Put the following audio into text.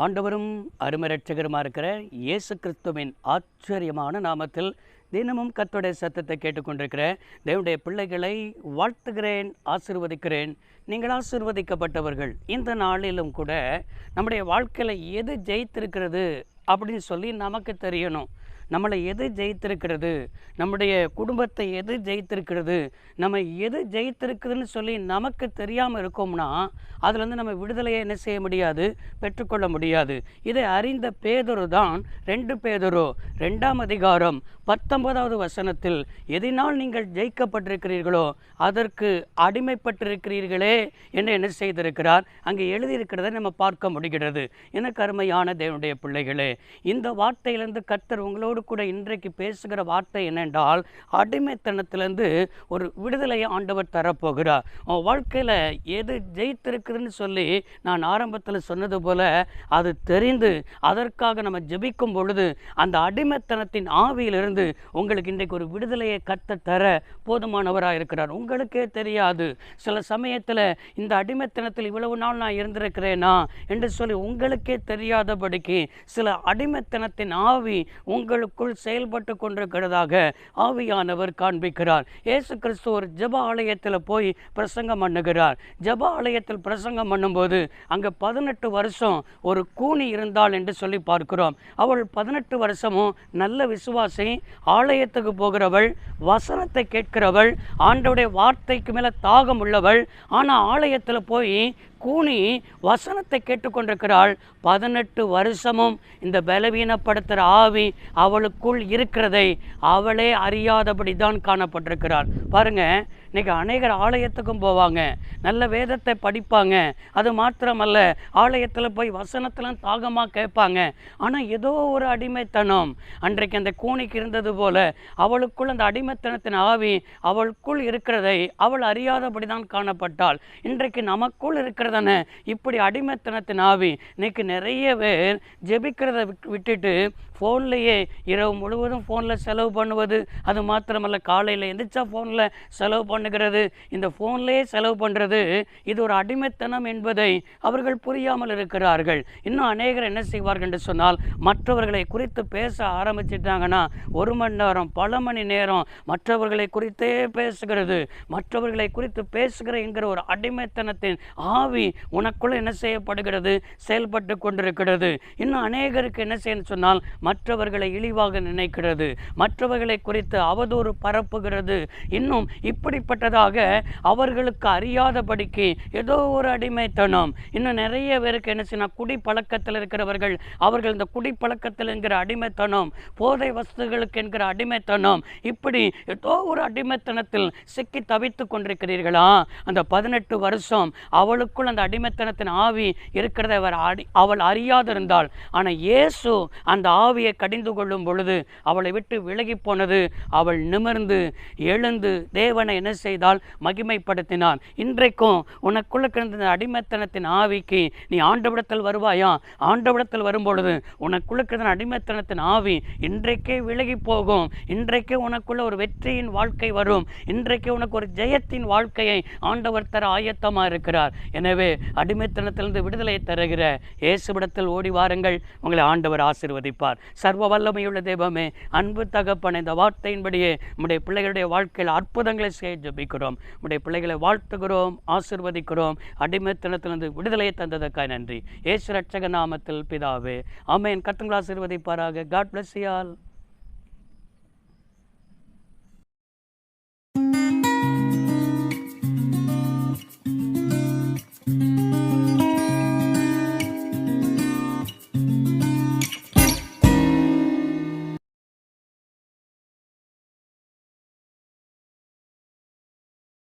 ஆண்டவரும் அருமரட்சகருமா இருக்கிற இயேசு கிறிஸ்துவின் ஆச்சரியமான நாமத்தில் தினமும் கர்த்தருடைய சத்தத்தை கேட்டுக்கொண்டிருக்கிற தேவனுடைய பிள்ளைகளை வாழ்த்துகிறேன் ஆசிர்வதிக்கிறேன். நீங்கள் ஆசிர்வதிக்கப்பட்டவர்கள். இந்த நாளிலும் கூட நம்முடைய வாழ்க்கையில் எது ஜெயித்திருக்கிறது அப்படின்னு சொல்லி நமக்கு தெரியணும். நம்மளை எது ஜெயித்திருக்கிறது? நம்முடைய குடும்பத்தை எது ஜெயித்திருக்கிறது? நம்ம எது ஜெயித்திருக்குதுன்னு சொல்லி நமக்கு தெரியாமல் இருக்கோம்னா அதுலேருந்து நம்ம விடுதலையை என்ன செய்ய முடியாது? பெற்றுக்கொள்ள முடியாது. இதை அறிந்த பேதொரு தான் ரெண்டு பேதொரு. ரெண்டாம் அதிகாரம் பத்தொன்பதாவது வசனத்தில் எதினால் நீங்கள் ஜெயிக்கப்பட்டிருக்கிறீர்களோ அதற்கு அடிமைப்பட்டிருக்கிறீர்களே என்று என்ன செய்திருக்கிறார்? அங்கே எழுதியிருக்கிறதை நம்ம பார்க்க முடிகிறது. என கருமையான தேவனுடைய பிள்ளைகளே இந்த வார்த்தையிலிருந்து கர்த்தர் உங்களோடு கூட இன்றைக்கு பேசுகிற வார்த்தை என்னென்றால் அடிமைத்தனத்திலிருந்து ஒரு விடுதலையை ஆண்டவர் தரப்போகிறார். உன் வாழ்க்கையில் எது ஜெயித்திருக்குதுன்னு சொல்லி நான் ஆரம்பத்தில் சொன்னது போல அது தெரிந்து அதற்காக நம்ம ஜெபிக்கும் பொழுது அந்த அடிமைத்தனத்தின் ஆவியிலிருந்து உங்களுக்கு இன்றைக்கு ஒரு விடுதலையை கத்த தர போதுமானவராக இருக்கிறார். உங்களுக்கே தெரியாது. சில சமயத்தில் இந்த அடிமைத்தனத்தில் இவ்வளவு நாள் நான் இருந்திருக்கிறேனா என்று சொல்லி உங்களுக்கே தெரியாதபடிக்கு சில அடிமைத்தனத்தின் ஆவி உங்கள் உங்களுக்குள் செயல்பட்டு கொண்டிருக்கிறதாக ஆவியானவர் காண்பிக்கிறார். இயேசு கிறிஸ்து ஒரு ஜப ஆலயத்தில் போய் பிரசங்கம் பண்ணுகிறார். ஜப ஆலயத்தில் பிரசங்கம் பண்ணும்போது அங்கே பதினெட்டு வருஷம் ஒரு கூனி இருந்தாள் என்று சொல்லி பார்க்கிறோம். அவள் பதினெட்டு வருஷமும் நல்ல விசுவாசி ஆலயத்துக்கு போகிறவள் வசனத்தை கேட்கிறவள் ஆண்டவுடைய வார்த்தைக்கு மேலே தாகம் உள்ளவள். ஆனால் ஆலயத்தில் போய் கூனி வசனத்தை கேட்டுக்கொண்டிருக்கிறாள். பதினெட்டு வருஷமும் இந்த பலவீனப்படுத்துகிற ஆவி அவளுக்குள் இருக்கிறதை அவளே அறியாதபடி தான் காணப்பட்டிருக்கிறாள். பாருங்கள் இன்றைக்கி அநேகர் ஆலயத்துக்கும் போவாங்க. நல்ல வேதத்தை படிப்பாங்க. அது மாத்திரமல்ல ஆலயத்தில் போய் வசனத்திலாம் தாகமாக கேட்பாங்க. ஆனால் ஏதோ ஒரு அடிமைத்தனம். அன்றைக்கு அந்த கூனிக்கு இருந்தது போல அவளுக்குள் அந்த அடிமைத்தனத்தின் ஆவி அவளுக்குள் இருக்கிறதை அவள் அறியாதபடி தான் காணப்பட்டாள். இன்றைக்கு நமக்குள் தானே இப்படி அடிமைத்தனத்தின் ஆவி இன்னைக்கு நிறைய பேர் ஜெபிக்கிறத விட்டுட்டு ஃபோன்லேயே இரவு முழுவதும் ஃபோனில் செலவு பண்ணுவது. அது மாத்திரமல்ல காலையில் எந்திரிச்சா ஃபோனில் செலவு பண்ணுகிறது. இந்த ஃபோன்லேயே செலவு பண்ணுறது இது ஒரு அடிமைத்தனம் என்பதை அவர்கள் புரியாமல் இருக்கிறார்கள். இன்னும் அநேகர் என்ன செய்வார்கள் என்று சொன்னால் மற்றவர்களை குறித்து பேச ஆரம்பிச்சிட்டாங்கன்னா ஒரு மணி நேரம் பல மணி நேரம் மற்றவர்களை குறித்தே பேசுகிறது. மற்றவர்களை குறித்து பேசுகிற என்கிற ஒரு அடிமைத்தனத்தின் ஆவி உனக்குள்ள என்ன செய்யப்படுகிறது? செயல்பட்டு கொண்டிருக்கிறது. இன்னும் அநேகருக்கு என்ன செய்யணும் சொன்னால் மற்றவர்களை இழிவாக நினைக்கிறது. மற்றவர்களை குறித்து அவதூறு பரப்புகிறது. இன்னும் இப்படிப்பட்டதாக அவர்களுக்கு அறியாதபடிக்கு ஏதோ ஒரு அடிமைத்தனம். இன்னும் நிறைய பேருக்கு என்ன செய்யணும் குடி பழக்கத்தில் இருக்கிறவர்கள் அவர்கள் இந்த குடி பழக்கத்தில் என்கிற அடிமைத்தனம் போதை வஸ்துகளுக்கு என்கிற அடிமைத்தனம் இப்படி ஏதோ ஒரு அடிமைத்தனத்தில் சிக்கி தவித்து கொண்டிருக்கிறீர்களா? அந்த பதினெட்டு வருஷம் அவளுக்குள் அந்த அடிமைத்தனத்தின் ஆவி இருக்கிறத அவர் அடி அவள் அறியாதிருந்தாள். ஆனால் இயேசு அந்த ஆவியை கடிந்து கொள்ளும் பொழுது அவளை விட்டு விலகி போனது. அவள் நிமிர்ந்து எழுந்து தேவனை என்ன செய்தால் மகிமைப்படுத்தினார் இன்றைக்கும் உனக்குள்ள கிடந்த இந்த அடிமைத்தனத்தின் ஆவிக்கு நீ ஆண்டவிடத்தில் வருவாயா? ஆண்டவிடத்தில் வரும்பொழுது உனக்குள்ள கிடந்த அடிமைத்தனத்தின் ஆவி இன்றைக்கே விலகி போகும். இன்றைக்கே உனக்குள்ள ஒரு வெற்றியின் வாழ்க்கை வரும். இன்றைக்கே உனக்கு ஒரு ஜெயத்தின் வாழ்க்கையை ஆண்டவர் தர ஆயத்தமாக இருக்கிறார். எனவே அடிமைத்தனத்திலிருந்து விடுதலை தருகிற இயேசுவிடத்தில் ஓடி வாருங்கள். உங்களை ஆண்டவர் ஆசீர்வதிப்பார். சர்வ வல்லமையுள்ள தெய்வமே அன்பு தகப்பன இந்த வார்த்தையின்படியே நம்முடைய பிள்ளைகளுடைய வாழ்க்கையில் அற்புதங்களை செய்ய ஜபிக்கிறோம். நம்முடைய பிள்ளைகளை வாழ்த்துகிறோம் ஆசீர்வதிக்கிறோம். அடிமைத்தனத்திலிருந்து விடுதலையை தந்ததற்காக நன்றி. இயேசு ரட்சக நாமத்தில் பிதாவே அம்மையின் கத்துங்களா ஆசீர்வதிப்பாராக. காட் பிளஸ் யால்